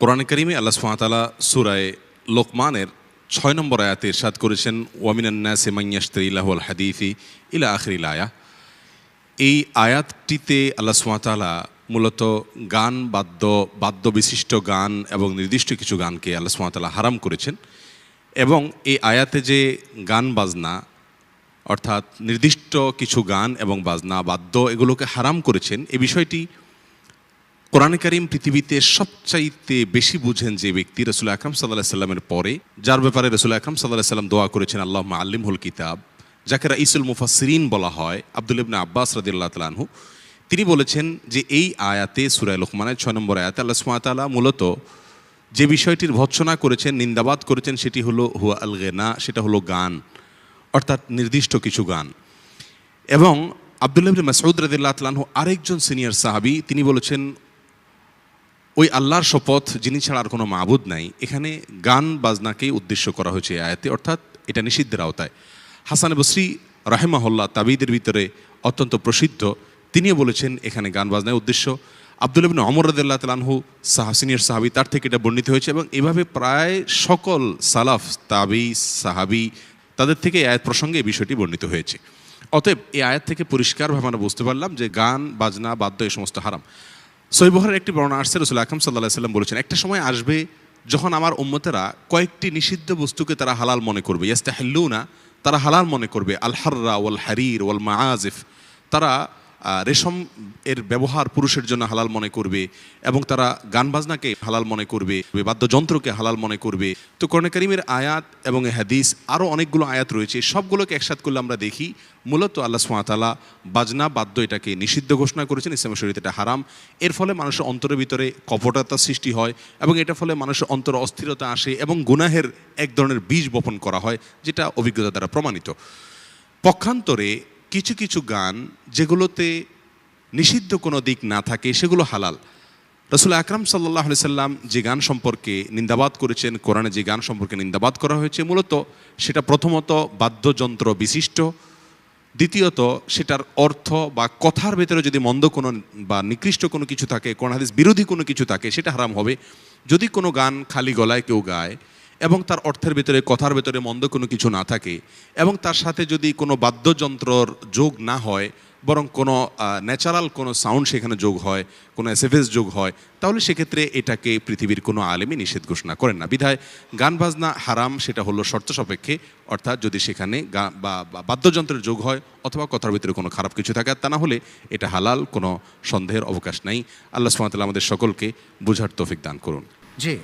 কোরআন করিমে আল্লাহ সুমাতালা সুরায় লোকমানের ছয় নম্বর আয়াতে ইরশাদ করেছেন ওয়ামিনান্না সেমাইয়াস্তাইলাহুল হাদিফি ইলা আখরিল আয়া। এই আয়াতটিতে আল্লাহ সুমাতালা মূলত গান বাদ্য বাদ্য বিশিষ্ট গান এবং নির্দিষ্ট কিছু গানকে আল্লাহ সুমাতালা হারাম করেছেন এবং এই আয়াতে যে গান বাজনা, অর্থাৎ নির্দিষ্ট কিছু গান এবং বাজনা, বাদ্য এগুলোকে হারাম করেছেন, এ বিষয়টি কোরআন করিম পৃথিবীতে সবচাইতে বেশি বুঝেন যে ব্যক্তি রসুল আকরম সাল্লাহ সাল্লামের পরে, যার ব্যাপারে রসুল আকরম সাল্লাহ সাল্লাম দোয়া করেছেন আল্লাহ আল্লিমহুল কিতাব, যাকে রাইসুল মুফাসরিন বলা হয়, আব্দুল ইবনে আব্বাস রদিল্লাহ তালাহু তিনি বলেছেন যে এই আয়াতে সুরায় লোকমানের ছয় নম্বর আয়াতে আল্লাহ সুমাতালা মূলত যে বিষয়টির ভৎসনা করেছেন, নিন্দাবাদ করেছেন, সেটি হলো হুয়া আল গেনা সেটা হলো গান, অর্থাৎ নির্দিষ্ট কিছু গান। এবং আবদুল্লাহ মাসউদ রাদিল্লাহ তালাহু আরেকজন সিনিয়র সাহাবি, তিনি বলেছেন ওই আল্লাহর শপথ, যিনি ছাড়া আর কোনো মাবুদ নাই, এখানে গান বাজনাকেই উদ্দেশ্য করা হয়েছে আয়াতে, অর্থাৎ এটা নিষিদ্ধের আওতায়। হাসান বসরি রাহেমাহল্লা তাবিদের ভিতরে অত্যন্ত প্রসিদ্ধ। তিনিও বলেছেন, এখানে গান বাজনায় উদ্দেশ্য। আব্দুল ইবিন অমর রদুল্লাহ তালানহু সাহা সিনিয়র সাহাবি, তার থেকে এটা বর্ণিত হয়েছে এবং এভাবে প্রায় সকল সালাফ, তাবি, সাহাবি, তাদের থেকে এই আয়াত প্রসঙ্গে এই বিষয়টি বর্ণিত হয়েছে। অতএব এই আয়াত থেকে পরিষ্কারভাবে আমরা বুঝতে পারলাম যে গান, বাজনা, বাদ্য এই সমস্ত হারাম। সৈবহরের একটি বর্ণনা আসছে রসুল আকরম সাল্লাহ সাল্লাম বলেছেন, একটা সময় আসবে যখন আমার উম্মতেরা কয়েকটি নিষিদ্ধ বস্তুকে তারা হালাল মনে করবে। ইয়াস্তাহিল্লুনা, তারা হালাল মনে করবে। আল হাররা ওয়াল হারির ওয়াল মাআজিফ তারা রেশম এর ব্যবহার পুরুষের জন্য হালাল মনে করবে এবং তারা গান বাজনাকে হালাল মনে করবে, বাদ্যযন্ত্রকে হালাল মনে করবে। তো কর্ণে করিমের আয়াত এবং হাদিস আরও অনেকগুলো আয়াত রয়েছে। সবগুলোকে একসাথ করলে আমরা দেখি, মূলত আল্লাহ সুমাতালা বাজনা, বাদ্য এটাকে নিষিদ্ধ ঘোষণা করেছেন। ইসলামের শরীর এটা হারাম। এর ফলে মানুষের অন্তরের ভিতরে কপটতা সৃষ্টি হয় এবং এটা ফলে মানুষের অন্তর অস্থিরতা আসে এবং গুনাহের এক ধরনের বীজ বপন করা হয়, যেটা অভিজ্ঞতা দ্বারা প্রমাণিত। পক্ষান্তরে কিছু কিছু গান যেগুলোতে নিষিদ্ধ কোনো দিক না থাকে, সেগুলো হালাল। রসুল আকরাম সাল্লাহ সাল্লাম যে গান সম্পর্কে নিন্দাবাদ করেছেন, কোরআনে যে গান সম্পর্কে নিন্দাবাদ করা হয়েছে, মূলত সেটা প্রথমত বাদ্যযন্ত্র বিশিষ্ট, দ্বিতীয়ত সেটার অর্থ বা কথার ভেতরে যদি মন্দ কোনো বা নিকৃষ্ট কোনো কিছু থাকে, কোন হাদিস বিরোধী কোনো কিছু থাকে, সেটা হারাম হবে। যদি কোনো গান খালি গলায় কেউ গায় এবং তার অর্থের ভিতরে, কথার ভেতরে মন্দ কোনো কিছু না থাকে, এবং তার সাথে যদি কোনো বাদ্যযন্ত্রর যোগ না হয়, বরং কোনো ন্যাচারাল কোনো সাউন্ড সেখানে যোগ হয়, কোনো এসএফএস যোগ হয়, তাহলে সেক্ষেত্রে এটাকে পৃথিবীর কোনো আলেমই নিষেধ ঘোষণা করেন না। বিধায় গান বাজনা হারাম, সেটা হলো শর্ত সাপেক্ষে, অর্থাৎ যদি সেখানে বা বাদ্যযন্ত্রের যোগ হয়, অথবা কথার ভিতরে কোনো খারাপ কিছু থাকে, তা না হলে এটা হালাল, কোনো সন্দেহের অবকাশ নাই। আল্লাহ ওয়া আমাদের সকলকে বোঝার তৌফিক দান করুন। জি।